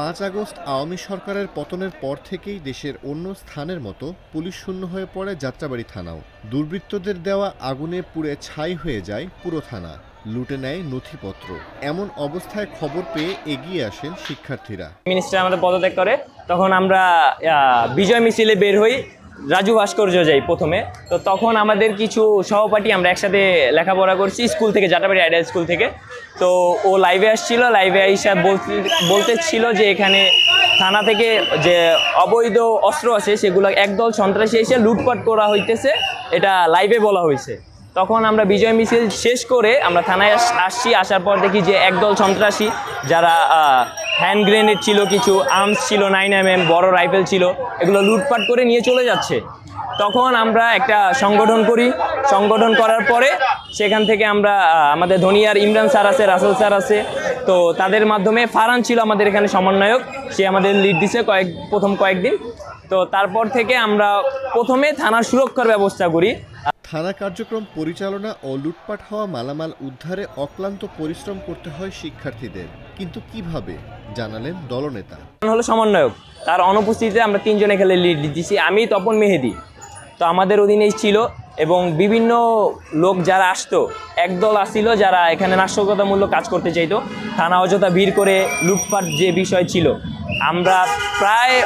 পাঁচ আগস্ট আওয়ামী সরকারের পতনের পর থেকেই দেশের অন্য স্থানের মতো পুলিশ শূন্য হয়ে পড়ে যাত্রাবাড়ি থানাও। দুর্বৃত্তদের দেওয়া আগুনে পুড়ে ছাই হয়ে যায় পুরো থানা। লুটে নেয় নথিপত্র। এমন অবস্থায় খবর পেয়ে এগিয়ে আসেন শিক্ষার্থীরা। মিনিস্টার আমাদের পদত্যাগ করে, তখন আমরা বিজয় মিছিলে বের হই। রাজু ভাস্কর্য যাই প্রথমে, তো তখন আমাদের কিছু সহপাঠী আমরা একসাথে লেখাপড়া করছি স্কুল থেকে, জাটাবাড়ি আইডিয়াল স্কুল থেকে। তো ও লাইভে আসছিল লাইভে আইসা বলতে, বলতেছিল যে এখানে থানা থেকে যে অবৈধ অস্ত্র আছে, সেগুলো একদল সন্ত্রাসী এসে লুটপাট করা হইতেছে, এটা লাইভে বলা হয়েছে তখন আমরা বিজয় মিছিল শেষ করে আমরা থানায় আসছি, আসার পর দেখি যে একদল সন্ত্রাসী যারা হ্যান্ড গ্রেনেড ছিল কিছু আর্মস ছিল নাইন এম এম বড় রাইফেল ছিল, এগুলো লুটপাট করে নিয়ে চলে যাচ্ছে। তখন আমরা একটা সংগঠন করি। সংগঠন করার পরে সেখান থেকে আমরা আমাদের ধনিয়ার ইমরান স্যার আছে, রাসেল স্যার আছে। তো তাদের মাধ্যমে ফারান ছিল আমাদের এখানে সমন্বয়ক। সে আমাদের লিড দিছে কয়েক, প্রথম কয়েকদিন। তো তারপর থেকে আমরা প্রথমে থানার সুরক্ষার ব্যবস্থা করি। থানা কার্যক্রম পরিচালনা ও লুটপাট হওয়া মালামাল উদ্ধারে অক্লান্ত পরিশ্রম করতে হয় শিক্ষার্থীদের। কিন্তু কীভাবে? জানালেন দলনেতা। হলো সমন্বয়ক। তার অনুপস্থিতিতে আমরা তিনজনে খেলে লিড দিচ্ছি। আমি তপন মেহেদি। তো আমাদের অধীনেই ছিল এবং বিভিন্ন লোক যারা আসতো, একদল আসছিল যারা এখানে নাশকতামূলক কাজ করতে চাইতো। থানা অযথা ভিড় করে লুটপাট যে বিষয় ছিল। আমরা প্রায়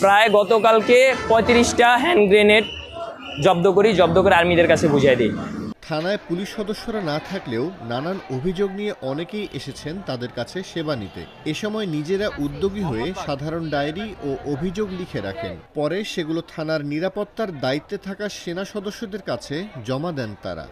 প্রায় গতকালকে পঁয়ত্রিশটা হ্যান্ড গ্রেনেড জব্দ করি, জব্দ করে আর্মিদের কাছে বুঝিয়ে দিই। থানায় পুলিশ সদস্যরা না থাকলেও নানান অভিযোগ নিয়ে অনেকেই এসেছেন তাদের কাছে সেবা নিতে। এ সময় নিজেরা উদ্যোগী হয়ে সাধারণ ডায়েরি ও অভিযোগ লিখে রাখেন। পরে সেগুলো থানার নিরাপত্তার দায়িত্বে থাকা সেনা সদস্যদের কাছে জমা দেন তারা।